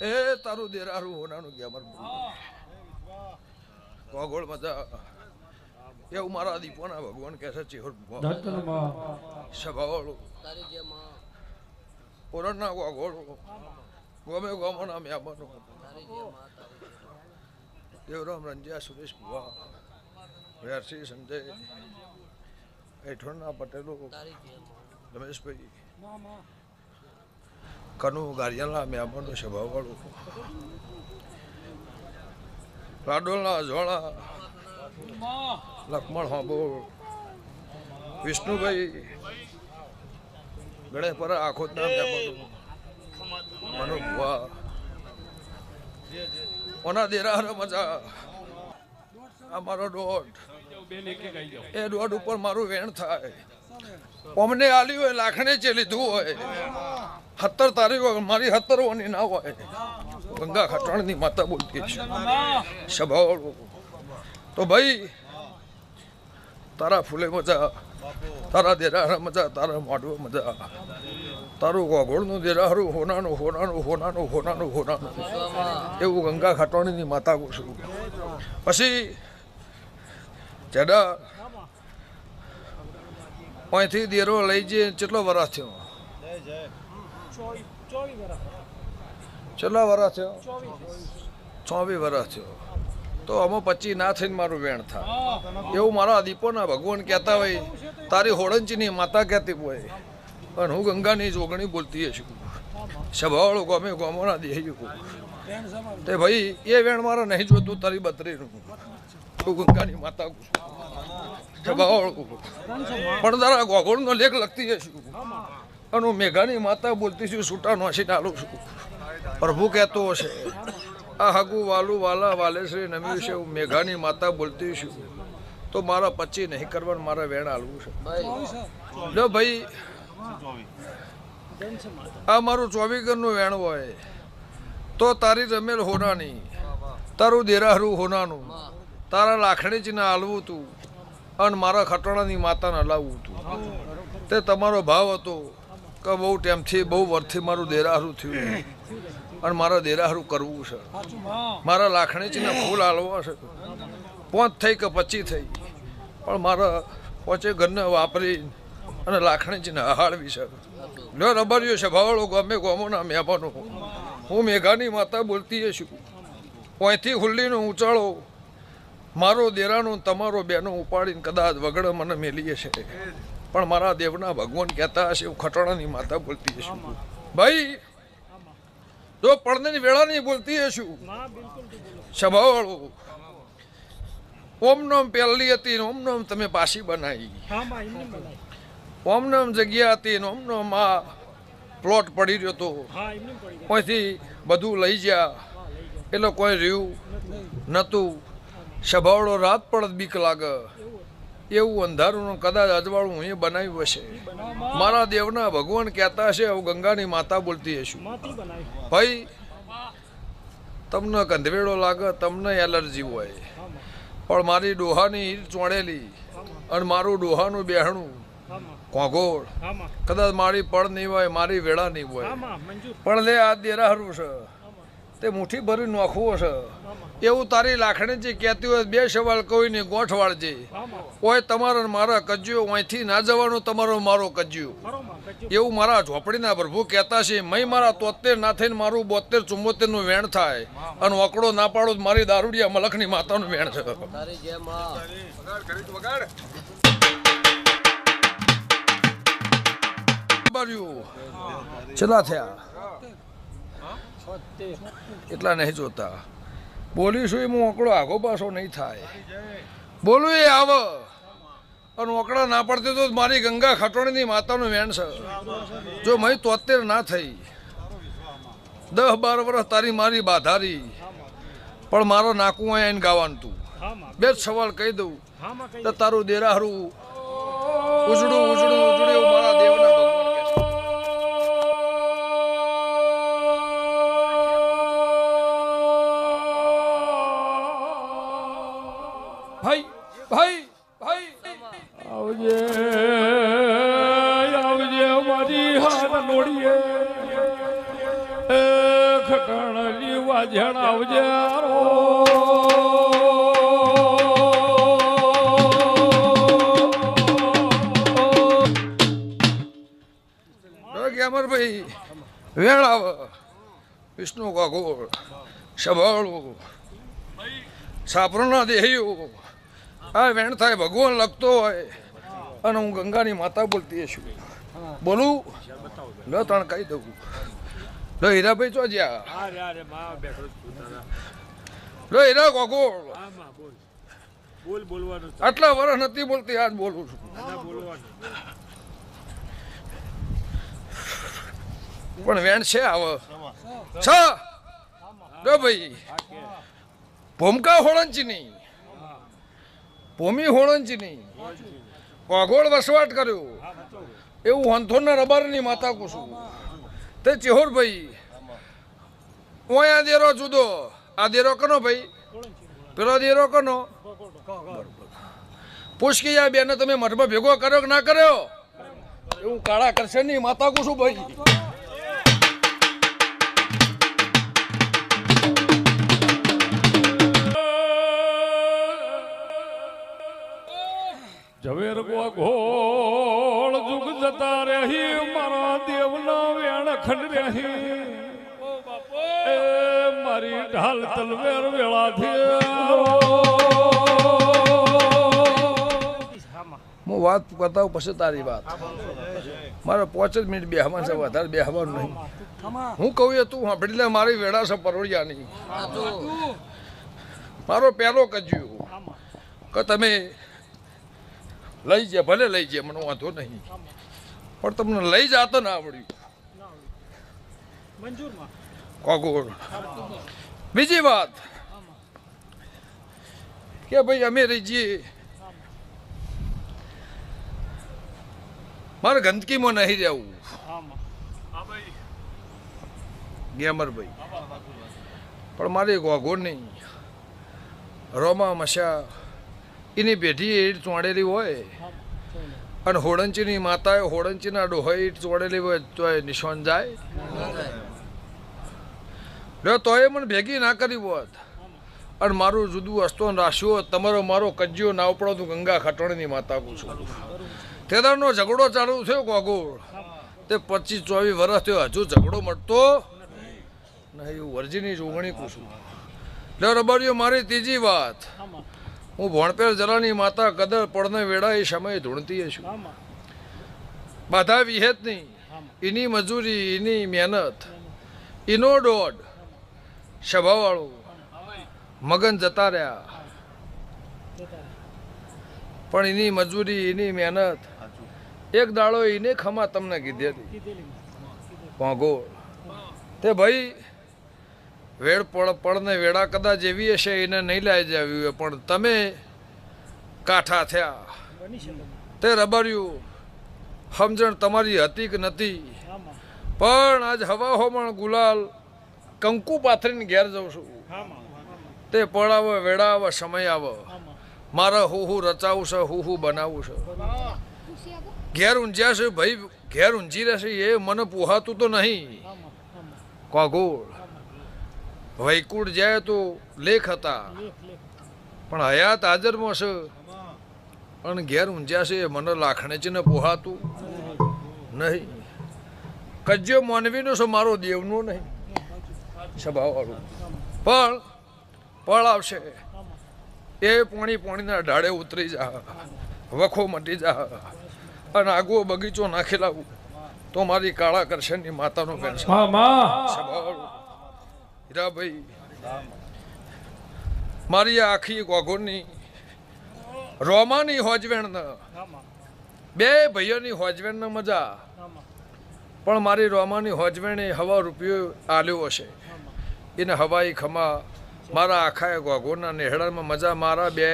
એ તારું દેરારું હોનાનું ગયા મારું ગોગોળ મજા એવું મારા દીપોના ભગવાન કહે છે ચેહર સભાવાળું. પુરણના ગોગોળો ગમે ગમોના મેમનો તારી જે માં તારી જે દેવરામ રંજિયા સુરેશ ભુવા. વ્યારસી સંજય. હેઠળના પટેલો. રમેશભાઈ. કનુ ગારિયાલા મેમનો સભાવાળું લાડોલના અજવાળા લક્ષ્મણ હાંબોળ વિષ્ણુભાઈ ગણેશપરા આખોદના મહેમાનો મનુ ભુવા ઓના દેરા મજા. આ મારો દોઢ. એ દોઢ ઉપર મારું વેણ થાય. અમને આલી હોય, લાખણે જે લીધું હોય. સત્તર તારીખ મારી સત્તર ઓની ના હોય. ગંગા ખટાણની માતા બોલતી છે. સભાવાળું તો ભાઈ, તારા ફૂલે મજા, તારા દેરારા મજા, તારા માડવા મજા, તારું ગોગોળનું દેરાહારું હોનાનું હોનાનું હોનાનું હોનાનું હોનાનું. એવું ગંગા ખાટવાણીની માતા કહું પછી, જેડા અહીંથી દેરો લઈ જઈએ, કેટલો વરસ થયો? કેટલા વર્ષ થયો? ચોવીસ વર્ષ થયો. તો આમાં પચી ના થઈને મારું વેણ થાય. એવું મારા દીપોના ભગવાન કહેતા હોય તારી હોળંચીની માતા કહેતી હોય પણ હું ગંગાની જોગણી બોલતી છું સભાવાળું ગમે ગમોના દે તે ભાઈ એ વેણ મારા નહીં જોતું તારી બત્રીનું હું ગંગાની માતા કહું પણ તારા ગોગોળનો લેખ લખતી છું અને હું મેઘાની માતા બોલતી છું છૂટા નોસી ડાલું છું. પ્રભુ કહેતો હશે, આ હગુ વાલુ વાલા વાલે શ્રી નમી છે, હું મેઘાની માતા બોલતી છું. તો મારા પચી નહીં કરવાનું, મારા વેણ હાલવું છે. લો ભાઈ, આ મારું ચોવીગરનું વેણ હોય, તો તારી રમેલ હોનાની, તારું દેરાહરું હોનાનું, તારા લાખણી જ હાલવું તું, અને મારા ખટણાની માતાને હલાવવું તું. તે તમારો ભાવ હતો. કે બહુ ટાઈમથી બહુ વર્ષથી મારું દેરાહરું થયું. અને મારા દેરાહરું કરવું છે. મારા લાખણીચીને ફૂલ હાલવા છે. પોંચ થઈ કે પચી થઈ. પણ મારા પોચે ઘરને વાપરી અને લાખણીચીને હાળવી છે. લો રબર્યો છે, ભાવળો ગમે ગોમોના મેભાનો. હું મેઘાની માતા બોલતી છું. પોઈથી હુલ્લીનો ઉચાળો. મારો દેરાનો તમારો બેનો ઉપાડીને કદાચ વગડે મને મેલીએ છે. પણ મારા દેવના ભગવાન કહેતા હશે હું ખટોણાની માતા બોલતી હશું. ભાઈ જો પડદની વેળાની બોલતી હશું. સભાવાળો ઓમ નોમ પહેલી હતી ને ઓમ નોમ તમે પાછી બનાવી. ઓમ નોમ જગ્યા હતી ઓમ નોમ આ પ્લોટ પડી રહ્યો હતો કોઈથી બધું લઈ ગયા. એટલે કોઈ રહ્યું નહોતું સભાવાળો રાત પડત બીક લાગે. એવું અંધારું કદાચ અજવાળું એ બનાવ્યું હશે. મારા દેવના ભગવાન કહેતા હશે હું ગંગાની માતા બોલતી હશું. ભાઈ તમને કંધવેડો લાગે તમને એલર્જી હોય. પણ મારી ડોહાની ઈટ ચોણેલી અને મારું ડોહાનું બેહણું કોગોળ. કદાચ મારી પળ નહીં હોય મારી વેળા નહીં હોય. પણ લે આ દેરાહરું છે. તે મુઠ્ઠી ભરી નોખવું છે એવું તારી લાખણી જે કહેતી હોય બે સવાલ કોઈને ગોઠ વાળજે કોઈ તમારો મારા કજ્યું અહીંથી ના જવાનું તમારો મારો કજ્યું. એવું મારા ઝોપડીના પ્રભુ કહેતા છે મય મારા તોતેર ના થઈને મારું બોતેર ચુમ્મોતેરનું વેણ થાય. અને ઓકડો ના પાડો તો મારી દારૂડિયા મલખની માતાનું વેણ છે. છેલ્લા થયા? એટલા નહીં જોતા. બોલીશું એ ઓકડો આગો પાછો નહીં થાય. બોલું એ આવ. અને ઓકળા ના પડતી તો મારી ગંગા ખટોણીની માતાનું વેણ છે. જો મય તોતેર ના થઈ. દસ બાર વર્ષ તારી મારી બાધારી. પણ મારો નાકું અહીંયા એને ગાવાનું તું. બે જ સવાલ કહી દઉં. તો તારું દેરાહરું ઉજળું સાપરોના દેહ્યું આ વેણ થાય, ભગવાન લખતો હોય. અને હું ગંગાની માતા બોલતી છું બોલું? લ ત્રણ કહી દઉં. લો, હીરાભાઈ ચો જ્યાં. લો, હીરા કાગોળ આટલા વર્ષ નથી બોલતી, આજ બોલું છું. પણ વેણ છે આવ. છ. ભાઈ. ભૂમકા હોળંચી નહીં. ભૂમિ હોળંચી નહીં. વાઘોળ વસવાટ કર્યો. એવું હંથોના રબારની માતા કુસુમ તે ચિહોરભાઈ, હું આ દેરો જુદો. આ દેરો કનો ભાઈ? પેલો દેરો કનો? પુષ્કિયા બેને તમે મઠમાં ભેગો કર્યો કે ના કર્યો? એવું કાળા કરશનની માતા કુસુમ ભાઈ. ઝવેર ગોળ જુગ જતા રહી મારા દેવના વેણ ખંડ રહી. એ મારી ઢાલ તલવેર વેળાથી હું વાત બતાવું પછી તારી વાત. મારે પાંચ જ મિનિટ બેહવાનું છે વધારે બેહવાનું નહીં. હું કહું એ તું સાંભળી લે મારી વેળા છે પરોળિયાની. મારો પહેલો કજ્યું. કે તમે લઈ જાય ભલે લઈ જાય મને વાંધો નહીં. પણ તમને લઈ જાતો ના આવડ્યું. કોગોળ બીજી વાત. કે ભાઈ અમે રહી જઈએ. મારે ગંદકીમાં નહીં રહેવું. ગેમરભાઈ પણ મારે ગોગો નહીં. રોમા મશા એની પેઢી ઈટ ચોંડેલી હોય. અને હોડંચીની માતાએ હોડંચીના ડોહોએ ઈટ ચોંડેલી હોય તો એ નિશાન જાય. લ્યો તો એ મને ભેગી ના કરી હોત. અને મારું જુદું અસ્તોન રાશ્યો તમારો મારો કજ્યો ના ઉપડો તું ગંગા ખટોણીની માતા પૂછું તેદારનો ઝઘડો ચાલુ થયો કોગોળ. તે પચીસ ચોવીસ વર્ષ થયો, હજુ ઝઘડો મળતો નહીં. એવું વર્જીની જોગણી પૂછું લે રબારીઓ, મારી ત્રીજી વાત. હું ભણપેર જલાની માતા કદર પડને વેળા એ સમયે ધૂણતી છું. બાધા વિહેત નહીં. એની મજૂરી એની મહેનત એનો દોડ સભાવાળું મગન જતા રહ્યા. પણ એની મજૂરી એની મહેનત. એક દાડો એને ખમા તમને કીધેલી. વાંગોળ તે ભાઈ વેળ પળ પળને વેળા કદાચ એવી હશે એને નહીં લઈ જવી હોય પણ તમે કાઠા થયા. તે રબર્યું સમજણ તમારી હતી કે નથી? પણ આજ હવા હોમણ ગુલાલ કંકુ પાથરીને ઘેર જઉં છું. તે પડાવે વેળાવે સમય આવે. મારે હું હું રચાવું છે હું હું. બનાવું છે ઘેર ઊંઝ્યા છે ભાઈ ઘેર ઊંઝી રહેશે એ મને પુહાતું તો નહીં. કોગોળ. વૈકુંઠ જાય તો લેખ હતા. પણ હયાત હાજરમાં છે. અને ઘેર ઊંઝ્યા છે મને લાખણે છે ને પોહાતું. નહીં. કજ્યો માનવીનો છે મારો દેવનો નહીં. સ્વભાવવાળું. પણ પળ આવશે. એ પોણી પોણીના ઢાળે ઉતરી જા. વખો મટી જા. અને આગો બગીચો નાખી લાવું. તો મારી કાળા કરશનની માતાનો પેન્શન માં માં મારી આખી ગોગોની રોમાની હોજવેણ બે ભાઈઓની હોજવેણ મજા. પણ મારી રોમાની હોજવેણે હવા રૂપિયો આલ્યો હશે. એને હવાઈ ખમા મારા આખા ગોગોના નેહડામાં મજા મારા બે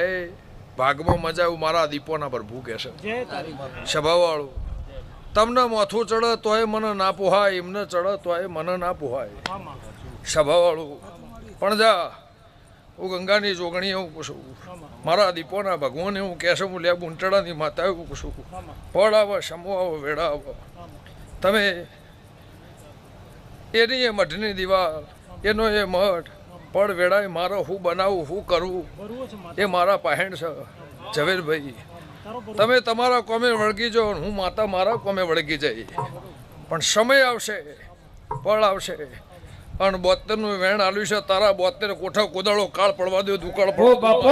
ભાગમાં મજા એવું મારા દીપોના પર ભૂકે છે. સ્વભાવવાળું તમને માથું ચડે તોય મને ના પોહાય એમને ચડે તોય મને ના પોહાય. સ્વભાવવાળું પણ જા, હું ગંગાની જોગણી એવું પૂછું. મારા દીપોના ભગવાન એવું કહેશે, હું લે બુંટડાની માતા એવું પૂછું. ફળ આવો, સમો આવો, વેળા આવો. તમે એની એ મઠની દિવાલ, એનો એ મઠ પણ વેળાએ મારો હું બનાવું, હું કરું. એ મારા પહેણ છે, ઝવેરભાઈ. તમે તમારા કોમે વળગી જાઓ હું માતા મારા કોમે વળગી જઈ. પણ સમય આવશે પળ આવશે. અને બોતેરનું વેણ આલ્યું છે તારા બોતેર કોઠા કોદાળો કાળ પડવા દે દુકાળ ઓ પડવા બાપો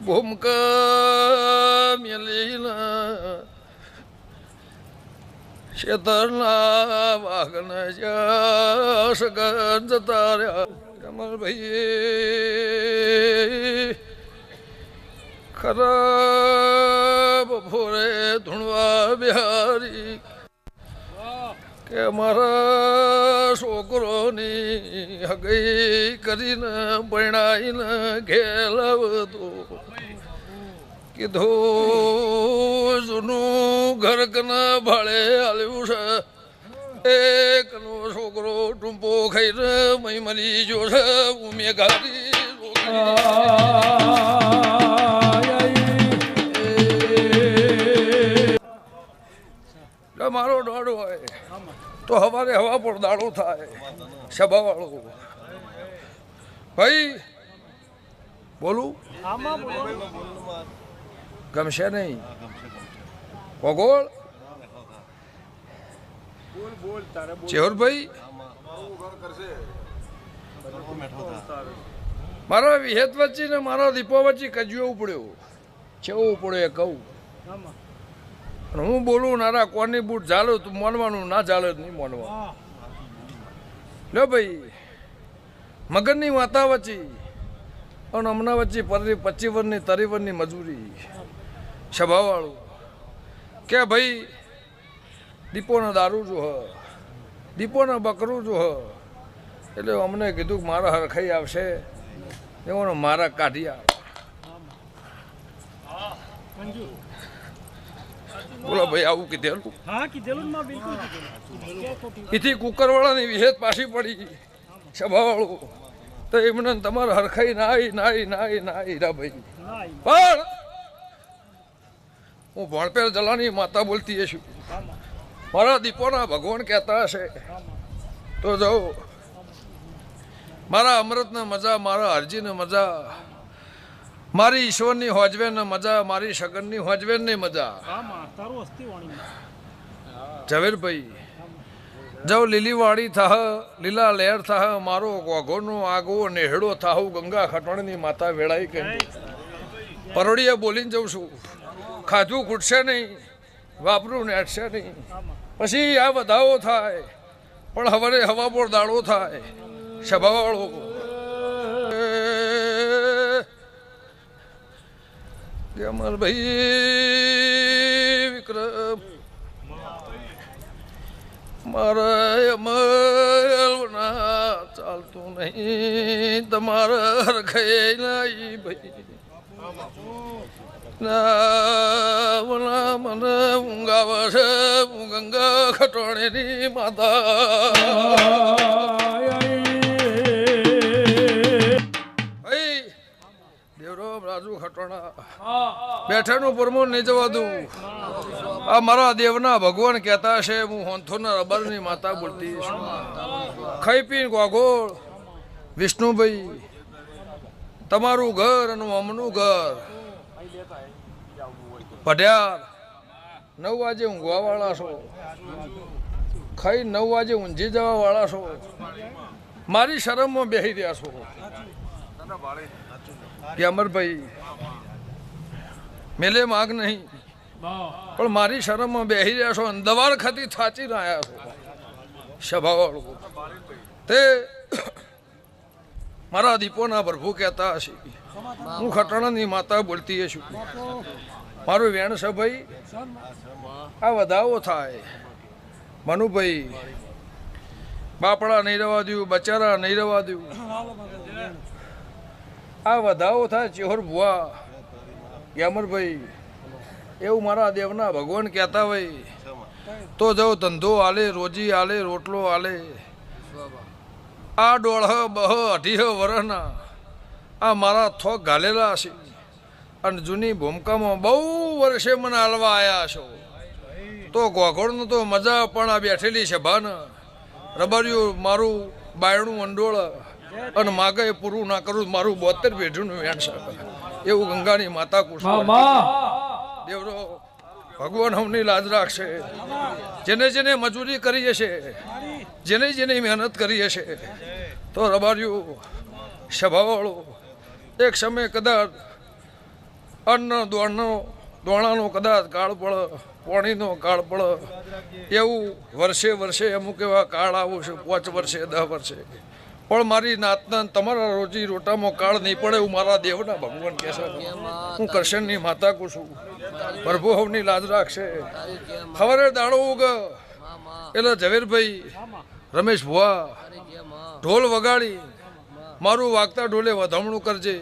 ભૂમકા મેલીના શેતરના વાઘન સગન જતા રહ્યા કમલ ખરા ભોરે ધૂણવા બિહારી કે મારા છોકરોની હગઈ કરીને પરણાઈને ઘેલાવતો કીધું, જૂનું ઘર કના ભાડે આલ્યું છે. એકનો છોકરો ટૂંપો ખાઈને મય મરી જો છે. ઉમે ગાડી મારો દોડ હોય તો હવારે હવા પર દાડો થાય સભા વાળો ભાઈ, બોલું? ગમશે નહીં. બોલ તારે મારા વિહેત વચ્ચે ને મારા દીપો વચ્ચે કજ્યો ઉપડ્યો. ચેવું પડ્યો એ કહું. હું બોલું, નારા, કોની બૂટ ઝાલો? તું માનવાનું, ના ચાલે નહીં માનવાનું. લો ભાઈ, મગનની માતા વચ્ચે, અને હમણાં વચ્ચે પચીસ વર્ષની તરી મજૂરી. સભાવાળું કે ભાઈ દીપોને દારૂ જો હ દીપોનો બકરું જો હ. એટલે અમને કીધું કે મારા હરખાઈ આવશે. એવાનો મારા કાઢી આવે બોલો ભાઈ આવું કીધેલું? હા કીધેલું માં બિલકુલ એથી કુકરવાળાની વિહેત પાછી પડી. સભાવાળું. તો એમને તમારે હરખાઈ નાઈ નાઈ નાઈ નાઈ રા ભાઈ. પણ હું ભણપેર જલાની માતા બોલતી છું. મારા દીપોના ભગવાન કહેતા હશે. તો જાઉં મારા અમૃતને મજા, મારા હરજીને મજા, મારી ઈશ્વરની હોજવેને મજા, મારી સગનની હોજવેનની મજા. ઝવેરભાઈ જવ લીલીવાડી થાહ, લીલા લહેર થાહ, મારો ગોઘોનો આગો નેહડો થાહુ ગંગા ખટવણની માતા વેળાઈ કહી પરોડીએ બોલીને જઉં છું. ખાધું ખૂટશે નહીં વાપરું નેટશે નહીં. પછી આ વધાવો થાય પણ હવે હવા બોળ દાડો થાય સભાવાળો ભાઈ વિક્રમ. મારે અમલના ચાલતું નહીં તમારા હરખાઈ નહીં ભાઈ. ના ભાઈ દેવરામ બેઠાનું પરમોન નહીં જવા આ મારા દેવના ભગવાન કહેતા છે હું હોંથોના રબરની માતા બોલતી છું ખાઈ પીને ગોગોળ વિષ્ણુભાઈ તમારું ઘર અને અમનું ઘર પઢ્યાર નવ વાજે હું ગોવાળા છો ખાઈ નવ વાગે ઊંઝી જવા વાળા છો. મારી શરમમાં બેસી રહ્યા છો. કે અમરભાઈ મેલે માગ નહીં, પણ મારી શરમમાં બેસી રહ્યા છો અને ખાતે ખાતી રહ્યા છો. સભાવાળું. તે મારા દીપોના પ્રભુ કહેતા હશે. હું ખટાણાની માતા બોલતી છું મારું વેણ સભાઈ આ વધાવો થાય. મનુભાઈ, બાપડા નહીં રવા દઉં, બચારા નહીં રવા દઉં. આ વધાવો થાય ચેહર ભુવા. યામરભાઈ એવું મારા દેવના ભગવાન કહેતા હોય. તો જવ ધંધો આલે રોજી આલે રોટલો આલે આ ડોળહ બહ અઢીહ વરહના આ મારા થોક ઘાલેલા છે. અને જૂની ભૂમકામાં બહુ વર્ષે મને હાલવા આવ્યા છો. તો ગોઘોડનું તો મજા પણ આ બેઠેલી છે ભાન. રબરિયું મારું બાયણું અંડોળ અને માગે પૂરું ના કરું તો મારું બોતેર પેઢીનું વેણ છે. એવું ગંગાની માતા કૃષ્ણ દેવરો ભગવાન હમની લાજ રાખશે. જેને જેને મજૂરી કરી હશે જેને જેને મહેનત કરી હશે તો રબાર્યું સભાવાળો એક સમય કદાચ અન્ન દોણનો દોણાનો કદાચ કાળ પડ પોણીનો કાળ પડ એવું વર્ષે વર્ષે અમુક એવા કાળ આવું છે પાંચ વર્ષે દસ વર્ષે. પણ મારી નાતના તમારા રોજી રોટામાં કાળ નહીં પડે એવું મારા દેવના ભગવાન કહેશે હું કરશનની માતા કું છું. પ્રભુ હવની લાજ રાખશે. ખબર દાડો ઉગ. એટલે ઝવેરભાઈ રમેશ ભુવા ઢોલ વગાડી. મારું વાગતા ઢોલે વધામણું કરજે.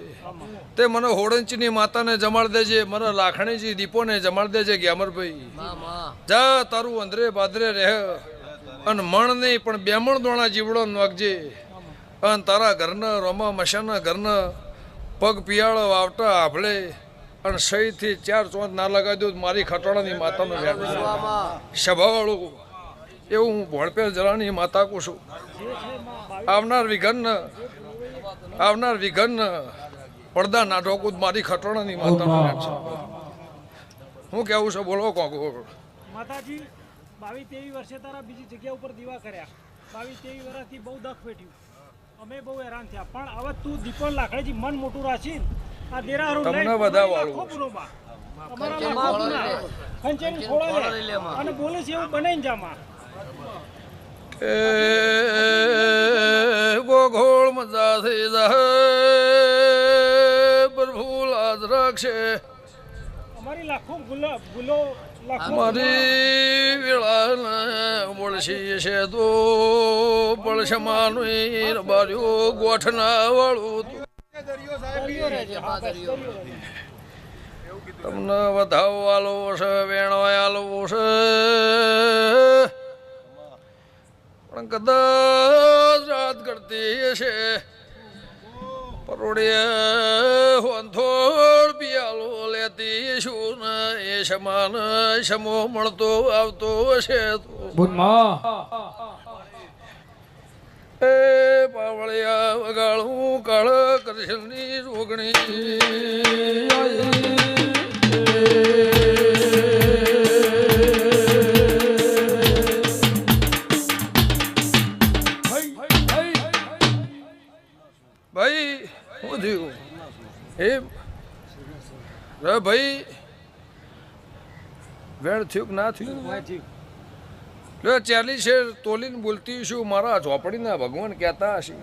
તે મને હોડંચીની માતાને જમાડ દેજે, મને લાખણીજી દીપોને જમાડ દેજે, ગ્યામરભાઈ. જા, તારું અંદરે બાદરે રહે. અને મણ નહીં, પણ બેમણ દોણા જીવડો નાખજે. અને તારા ઘરના, રોમા મશાના ઘરના, પગ પિયાળો વાવટા આભળે અને સહીથી ચાર ચોંચ ના લગાવી દઉં મારી ખટોળાની માતાનો સભાવાળું, એવું હું ભોળપેર જલાની માતા કું છું. આવનાર વિઘન આવનાર વિઘન પડદા નાટકો મારી ખટોણાની માતાનો છે. હું કેવું છે બોલો કોકો. માતાજી બાવીસ તેવી વર્ષે તારા બીજી જગ્યા ઉપર દીવા કર્યા. બાવીસ તેવી વર્ષથી બહુ દખ વેઠ્યું. અમે બહુ હેરાન થયા. પણ હવે તું દીપક લાકડેજી મન મોટું રાખી આ દેરાહરું તમને બધા વાળું. અને બોલે છે એવું બને જા માં એ ગોઘોળ મજાથી જાય પ્રભુ લાજ રાખશે અમારી લાખો ગુલો વેળાને મળશી છે તો પડશમાનું બાર્યું ગોઠના વાળું તમને વધાવવાલો છે વેણવાયાલો છે. પણ કદાચ રાત કરતી હશે. પરોડે હોંથોડ પિયાલો લેતી શું ને એ સમાન સમો મળતો આવતો હશે એ પાવળિયા વગાડું કાળ કરશનની ભાઈ શું થયું? એ ભાઈ, વેણ થયું ના થયું? ચાલી છે, તોલીને બોલતી છું. મારા ઝોપડીના ભગવાન કહેતા હશે.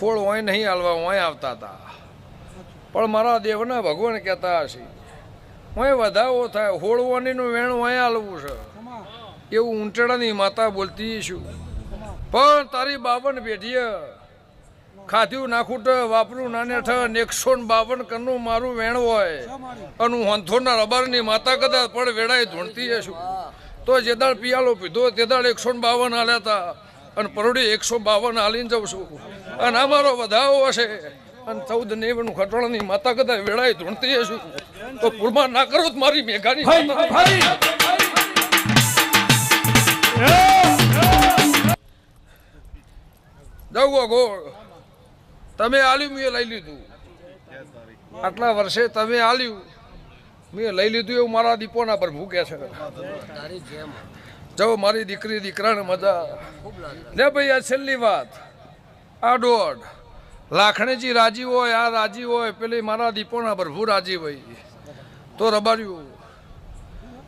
ફોળ ઓય નહીં હાલવા ઓય આવતા હતા. પણ મારા દેવના ભગવાન કહેતા હશે ઓય વધાવો થાય. હોળવાનીનું વેણ ઓય હાલવું છે. એવું ઊંટડાની માતા બોલતી શું પણ તારી બાવન પેઢીએ ખાધ્યું નાખું વાપરું નાને ઠ એકસો ને બાવન કનું મારું વેણ હોય. અને હું હંથોના રબારની માતા કદાચ પણ વેળાએ ધૂણતી હશું તો જે દાળ પિયાલો પીધો તે દાળ એકસો બાવન હાલ્યા હતા અને પરોડી એકસો બાવન હાલીને જાઉં છું. અને અમારો વધાવો હશે. અને ચૌદ નેવનું ખટોળાની માતા કદાચ વેળાએ ધૂણતી હશું તો પૂરમાં ના કરો તો મારી મેઘાની જાઉં ગોળ તમે આલ્યું, મેં લઈ લીધું. આટલા વર્ષે તમે આલ્યું, મેં લઈ લીધું એવું મારા દીપોના પર ભૂકે છે. જાઓ મારી દીકરી, દીકરાને મજા લે ભાઈ, આ છેલ્લી વાત. આ દોઢ. લાખણીજી રાજી હોય, આ રાજી હોય, પેલી મારા દીપોના ભરભૂ રાજી હોય. તો રબાર્યું,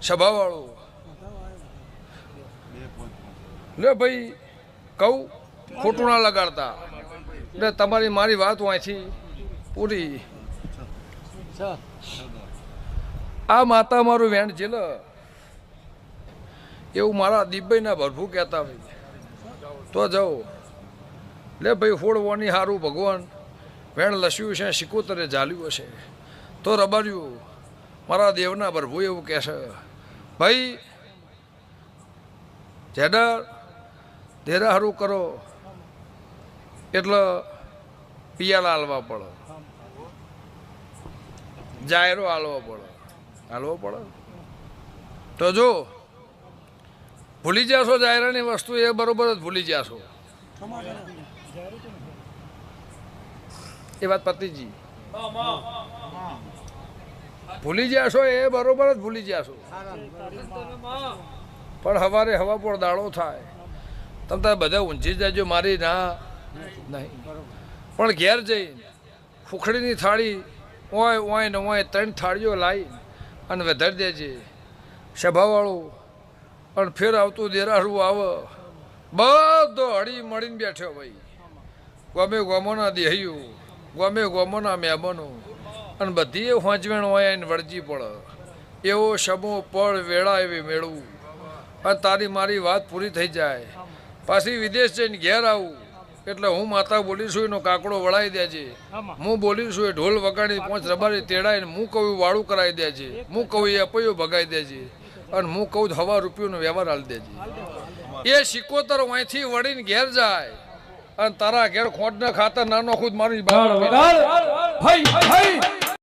સભાવાળું. લે ભાઈ, કહું ખોટું ના લગાડતા. એટલે તમારી મારી વાત વાંચી પૂરી. આ માતા મારું વેણ જેલ. એવું મારા દીપભાઈના ભરભુ કહેતા તો જાઓ. લે ભાઈ ફોડવાની સારું ભગવાન. વેણ લસ્યું છે, સિકોતરે ઝાલ્યું હશે. તો રબાર્યું, મારા દેવના પ્રભુ એવું કહેશે ભાઈ જેડર ધેરા હારું કરો એટલે પિયાલા હાલવા પડે. જાયરો હાલવો પડે. હાલવો પડે? તો જો, ભૂલી જશો જાહેરાની વસ્તુ એ બરોબર જ ભૂલી જાશો. એ વાત પતિજી. ભૂલી જાશો એ બરોબર જ ભૂલી જાશો. પણ હવારે હવા પર દાડો થાય. તમે તારે બધા ઊંચી જજો, મારી ના નહીં. પણ ઘેર જઈને ફૂખડીની થાળી ઓય ઓય ને ઓય ત્રણ થાળીઓ લાવી અને વધારી દેજે. સભાવાળું અને ફેર આવતું દેરાડું આવે. બધો હળી મળીને બેઠો ભાઈ. ગમે ગોમોના દેહયું, ગમે ગોમોના મહેમાનો અને બધી એ હોંચવેણ હોય એને વળજી પડે. એવો શમો પળ, વેળા એવી મેળવું. અને તારી મારી વાત પૂરી થઈ જાય. પાછી વિદેશ જઈને ઘેર આવું. એટલે હું માતા બોલીશું એનો કાકડો વળાઈ દેજે. છે હું બોલીશું એ ઢોલ વગાડી પોંચ રબારી તેડાઈને હું કહું વાળું કરાવી દેજે. હું કહું એ અપૈયો ભગાવી દેજે. અને હું કહું હવા રૂપિયોનો વ્યવહાર હાલ દેજે. એ સિકોતર અહીંથી વળીને ઘેર જાય અને તારા ઘેર ખોટ ના ખાતર નાનો ખુદ મારી વગાડ,